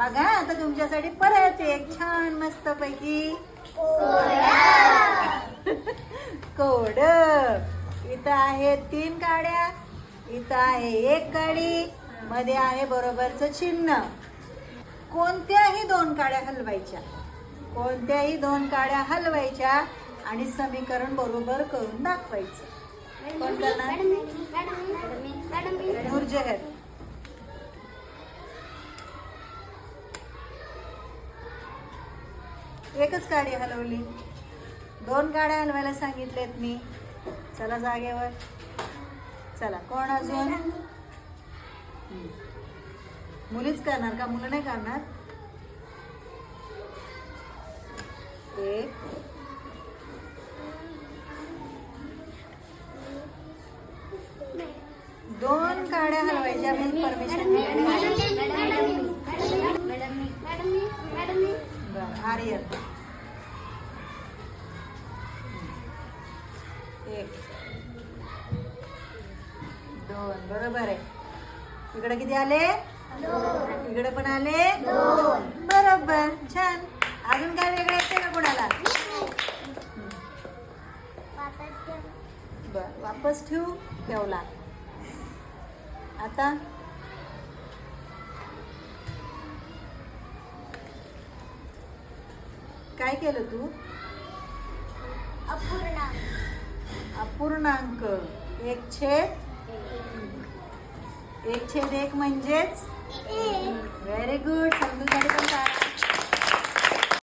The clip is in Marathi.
बघा आता तुमच्यासाठी परत एक छान मस्त पैकी कोड इथं आहे तीन काड्या इथं आहे एक काडी मध्ये आहे बरोबरचं चिन्ह कोणत्याही दोन काड्या हलवायच्या कोणत्याही दोन काड्या हलवायच्या आणि समीकरण बरोबर करून दाखवायचं कोण करणार एकच गाडी हलवली दोन गाड्या हलवायला सांगितलेत मी चला जागेवर चला कोण अजून मुलीच करणार का मुलं नाही करणार एक दोन गाड्या हलवायच्या परमिशन आर्यन एक दोन बरोबर आहे. इकडे किती आले? इकडे पण आले? बरोबर छान. अजून काय वेगळं येते का कोणाला? बर वापस ठेवू ठेवला. आता? काय केलं तू? अपूर्णांक. एक छेद. एक. छेद एक म्हणजेच? व्हेरी गुड टाळ्या.